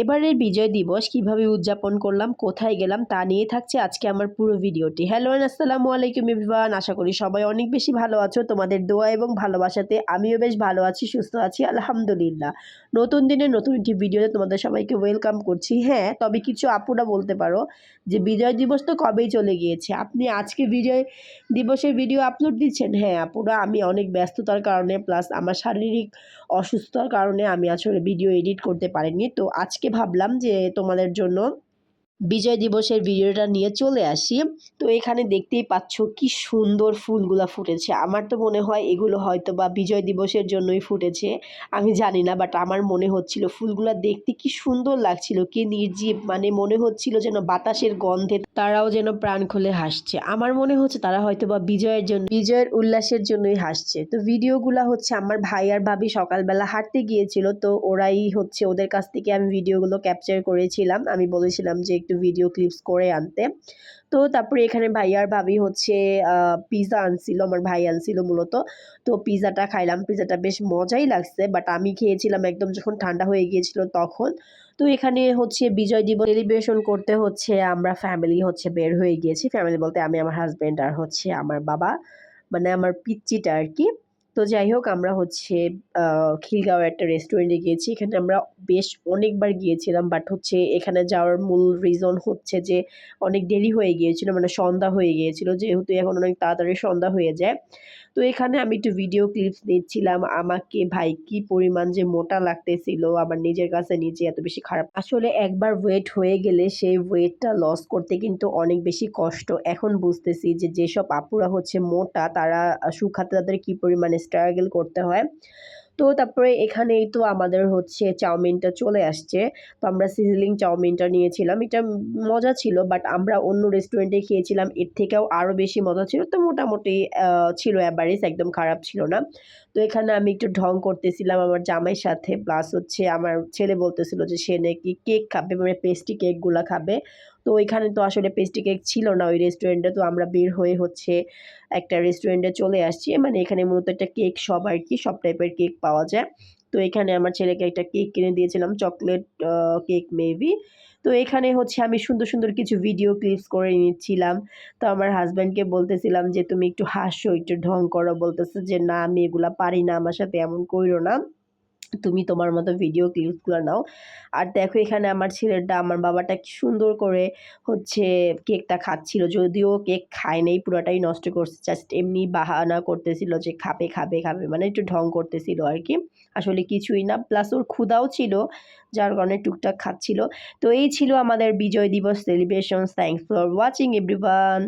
এবারের বিজয় দিবস কীভাবে উদযাপন করলাম, কোথায় গেলাম তা নিয়ে থাকছে আজকে আমার পুরো ভিডিওটি। হ্যালো আসসালামু আলাইকুম এভরিওয়ান আশা করি সবাই অনেক বেশি ভালো আছো। তোমাদের দোয়া এবং ভালোবাসাতে আমিও বেশ ভালো আছি, সুস্থ আছি, আলহামদুলিল্লাহ। নতুন দিনে নতুন একটি ভিডিওতে তোমাদের সবাইকে ওয়েলকাম করছি। হ্যাঁ তবে কিছু আপুরা বলতে পারো যে বিজয় দিবস তো কবেই চলে গিয়েছে? আপনি আজকে বিজয় দিবসের ভিডিও আপলোড দিচ্ছেন? হ্যাঁ আপুরা, আমি অনেক ব্যস্ততার কারণে প্লাস আমার শারীরিক অসুস্থতার কারণে আমি আসলে ভিডিও এডিট করতে পারিনি। তো আজকে ভাবলাম যে তোমাদের জন্য বিজয় দিবসের ভিডিওটা নিয়ে চলে আসি। তো এখানে দেখতেই পাচ্ছ কি সুন্দর ফুলগুলা ফুটেছে। আমার তো মনে হয় এগুলো হয়তো বা বিজয় দিবসের জন্যই ফুটেছে। আমি জানি না বাট আমার মনে হচ্ছিল ফুলগুলা দেখতে কি সুন্দর লাগছিল, কি নির্জীব মানে মনে হচ্ছিল যেন বাতাসের গন্ধে তারাও যেন প্রাণ খুলে হাসছে। আমার মনে হচ্ছে তারা হয়তো বা বিজয়ের জন্য, বিজয়ের উল্লাসের জন্যই হাসছে। তো ভিডিওগুলা হচ্ছে আমার ভাই আর ভাবি সকালবেলা হাঁটতে গিয়েছিল, তো ওরাই হচ্ছে ওদের কাছ থেকে আমি ভিডিওগুলো ক্যাপচার করেছিলাম। আমি বলেছিলাম যে একটু ভিডিও ক্লিপস করে আনতে। তো তারপরে এখানে ভাই আর ভাবি হচ্ছে পিৎজা আনছিল, আমার ভাই আনছিল মূলত। তো পিৎজাটা খাইলাম। পিৎজাটা বেশ মজাই লাগছে বাট আমি খেয়েছিলাম একদম যখন ঠান্ডা হয়ে গিয়েছিল তখন। তো এখানে হচ্ছে বিজয় দিবস সেলিব্রেশন করতে হচ্ছে আমরা ফ্যামিলি হচ্ছে বের হয়ে গিয়েছি। ফ্যামিলি বলতে আমি, আমার হাজব্যান্ড আর হচ্ছে আমার বাবা মানে আমার পিচ্চিটা আর কি। তো যাই হোক, আমরা হচ্ছে খিলগাঁও একটা রেস্টুরেন্টে গিয়েছি। এখানে আমরা বেশ অনেকবার গিয়েছিলাম বাট হচ্ছে এখানে যাওয়ার মূল রিজন হচ্ছে যে অনেক দেরি হয়ে গিয়েছিল মানে সন্ধ্যা হয়ে গিয়েছিল, যেহেতু এখন অনেক তাড়াতাড়ি সন্ধ্যা হয়ে যায়। তো এখানে আমি একটু ভিডিও ক্লিপস নিচ্ছিলাম, আমাকে ভাই কি পরিমাণ যে মোটা লাগতেছিল, আমার নিজের কাছে নিজে এত বেশি খারাপ। আসলে একবার ওয়েট হয়ে গেলে সেই ওয়েটটা লস করতে কিন্তু অনেক বেশি কষ্ট। এখন বুঝতেছি যে যেসব আপুরা হচ্ছে মোটা, তারা শুকাতে তাদের কি পরিমাণে স্ট্রাগল করতে হয়। তো তারপরে এখানেই তো আমাদের হচ্ছে চাউমিনটা চলে আসছে। তো আমরা সিজলিং চাউমিনটা নিয়েছিলাম। এটা মজা ছিল বাট আমরা অন্য রেস্টুরেন্টে খেয়েছিলাম। এর থেকেও আরও বেশি মজা ছিল। তো মোটামুটি ছিল অ্যাভারেজ একদম খারাপ ছিল না। তো এখানে আমি একটু ঢং করতেছিলাম আমার জামাইয়ের সাথে। প্লাস হচ্ছে আমার ছেলে বলতেছিল যে সে নাকি কেক খাবে মানে পেস্ট্রি কেকগুলো খাবে। তো ওইখানে তো আসলে পেস্ট্রি কেক ছিল না ওই রেস্টুরেন্টে তো আমরা বের হয়ে হচ্ছে একটা রেস্টুরেন্টে চলে আসছি। মানে এখানে মূলত একটা কেক সব আর কি সব টাইপের কেক পাওয়া যায়। তো এখানে আমার ছেলেকে একটা কেক কিনে দিয়েছিলাম চকলেট কেক মেবি তো এখানে হচ্ছে আমি সুন্দর সুন্দর কিছু ভিডিও ক্লিপস করে নিচ্ছিলাম। তো আমার হাজব্যান্ডকে বলতেছিলাম যে, তুমি একটু হাসো, একটু ঢং করো। বলতেছে যে, না, আমি এগুলা পারি না, আমার সাথে এমন কইরো না। তুমি তোমার মতো ভিডিও ক্লিপসগুলো নাও। আর দেখো এখানে আমার ছেলেটা, আমার বাবাটা কি সুন্দর করে হচ্ছে কেকটা খাচ্ছিল। যদিও কেক খায় নেই, পুরোটাই নষ্ট করছে। জাস্ট এমনি বাহানা করতেছিল যে খাবে খাবে খাবে মানে একটু ঢং করতেছিল আর কি। আসলে কিছুই না। প্লাস ওর ক্ষুদাও ছিল, যার কারণে টুকটাক খাচ্ছিল। তো এই ছিল আমাদের Vijay Diwas celebration thanks for watching everyone